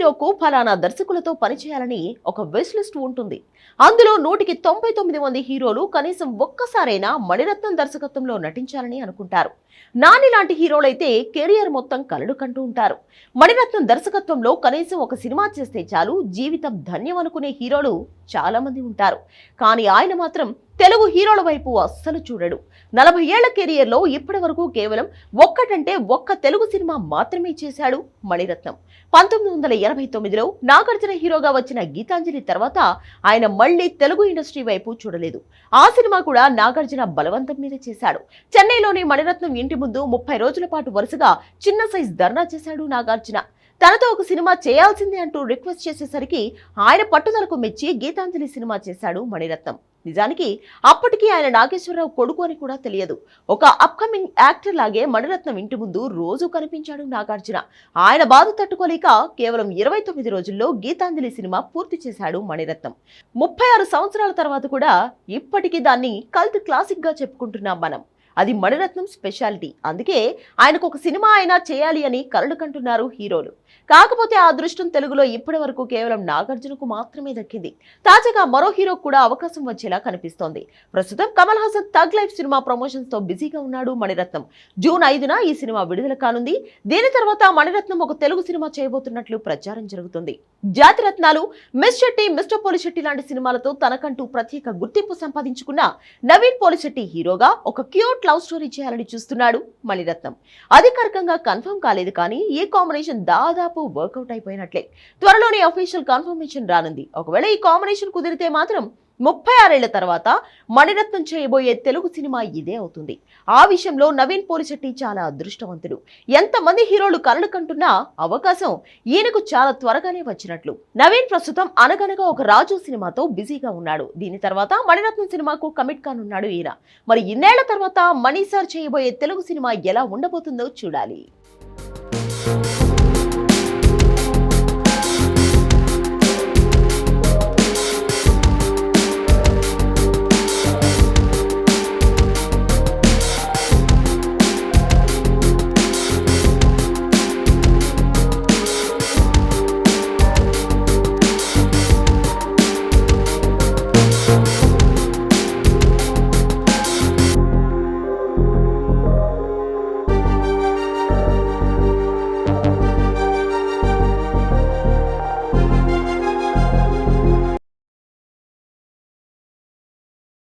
హీరోకు ఫలానా దర్శకులతో పనిచేయాలని ఒక విష్ లిస్ట్ ఉంటుంది. అందులో నూటికి తొంభై తొమ్మిది మంది హీరోలు కనీసం ఒక్కసారైనా మణిరత్నం దర్శకత్వంలో నటించాలని అనుకుంటారు. నాని లాంటి హీరోలైతే కెరియర్ మొత్తం కలడు కంటూ ఉంటారు. మణిరత్నం దర్శకత్వంలో కనీసం ఒక సినిమా చేస్తే చాలు జీవితం ధన్యం అనుకునే హీరోలు చాలామంది ఉంటారు. కానీ ఆయన మాత్రం తెలుగు హీరోల వైపు అస్సలు చూడడు. నలభై ఏళ్ళ కెరియర్లో ఇప్పటి వరకు కేవలం ఒక్కటంటే ఒక్క తెలుగు సినిమా మాత్రమే చేశాడు మణిరత్నం. పంతొమ్మిది వందల ఎనభై తొమ్మిదిలో నాగార్జున హీరోగా వచ్చిన గీతాంజలి తర్వాత ఆయన మళ్ళీ తెలుగు ఇండస్ట్రీ వైపు చూడలేదు. ఆ సినిమా కూడా నాగార్జున బలవంతం మీద చేశాడు. చెన్నైలోని మణిరత్నం ఇంటి ముందు ముప్పై రోజుల పాటు వరుసగా చిన్న సైజ్ ధర్నా చేశాడు నాగార్జున. తనతో ఒక సినిమా చేయాల్సిందే అంటూ రిక్వెస్ట్ చేసేసరికి ఆయన పట్టుదలకు మెచ్చి గీతాంజలి సినిమా చేశాడు మణిరత్నం. నిజానికి అప్పటికి ఆయన నాగేశ్వరరావు కొడుకు అని కూడా తెలియదు. ఒక అప్కమింగ్ యాక్టర్ లాగే మణిరత్నం ఇంటి ముందు రోజు కనిపించాడు నాగార్జున. ఆయన బాధ తట్టుకోలేక కేవలం ఇరవై తొమ్మిది రోజుల్లో గీతాంజలి సినిమా పూర్తి చేశాడు మణిరత్నం. ముప్పై ఆరు సంవత్సరాల తర్వాత కూడా ఇప్పటికీ దాన్ని కల్త్ క్లాసిక్గా చెప్పుకుంటున్నాం మనం. అది మణిరత్నం స్పెషాలిటీ. అందుకే ఆయనకు ఒక సినిమా అయినా చేయాలి అని కలలు కంటున్నారు హీరోలు. కాకపోతే ఆ అదృష్టం తెలుగులో ఇప్పటి వరకు కేవలం నాగార్జునకు మాత్రమే దక్కింది. తాజాగా మరో హీరో కూడా అవకాశం వచ్చేలా కనిపిస్తోంది. ప్రస్తుతం కమల్ హాసన్ తగ్ లైఫ్ సినిమా ప్రమోషన్స్తో బిజీగా ఉన్నాడు మణిరత్నం. జూన్ ఐదున ఈ సినిమా విడుదల కానుంది. దీని తర్వాత మణిరత్నం ఒక తెలుగు సినిమా చేయబోతున్నట్లు ప్రచారం జరుగుతుంది. జాతి రత్నాలు మిస్ శెట్టి మిస్టర్ పోలిశెట్టి లాంటి సినిమాలతో తనకంటూ ప్రత్యేక గుర్తింపు సంపాదించుకున్న నవీన్ పోలిశెట్టి హీరోగా ఒక క్యూట్ లవ్ స్టోరీ చేయాలని చూస్తున్నాడు మణిరత్నం. అధికారికంగా కన్ఫర్మ్ కాలేదు కానీ ఈ కాంబినేషన్ దాదాపు వర్కౌట్ అయిపోయినట్లే. త్వరలోనే అఫీషియల్ కన్ఫర్మేషన్ రానుంది. ఒకవేళ ఈ కాంబినేషన్ కుదిరితే మాత్రం ముప్పై ఆరేళ్ళ తర్వాత మణిరత్నం చేయబోయే తెలుగు సినిమా ఇదే అవుతుంది. ఆ విషయంలో నవీన్ పోలిశెట్టి చాలా అదృష్టవంతుడు. ఎంతమంది హీరోలు కలలు కంటున్నా అవకాశం ఈయనకు చాలా త్వరగానే వచ్చినట్లు. నవీన్ ప్రస్తుతం అనగనగా ఒక రాజు సినిమాతో బిజీగా ఉన్నాడు. దీని తర్వాత మణిరత్నం సినిమాకు కమిట్ కానున్నాడు ఈయన. మరి ఇన్నేళ్ళ తర్వాత మణి సార్ చేయబోయే తెలుగు సినిమా ఎలా ఉండబోతుందో చూడాలి.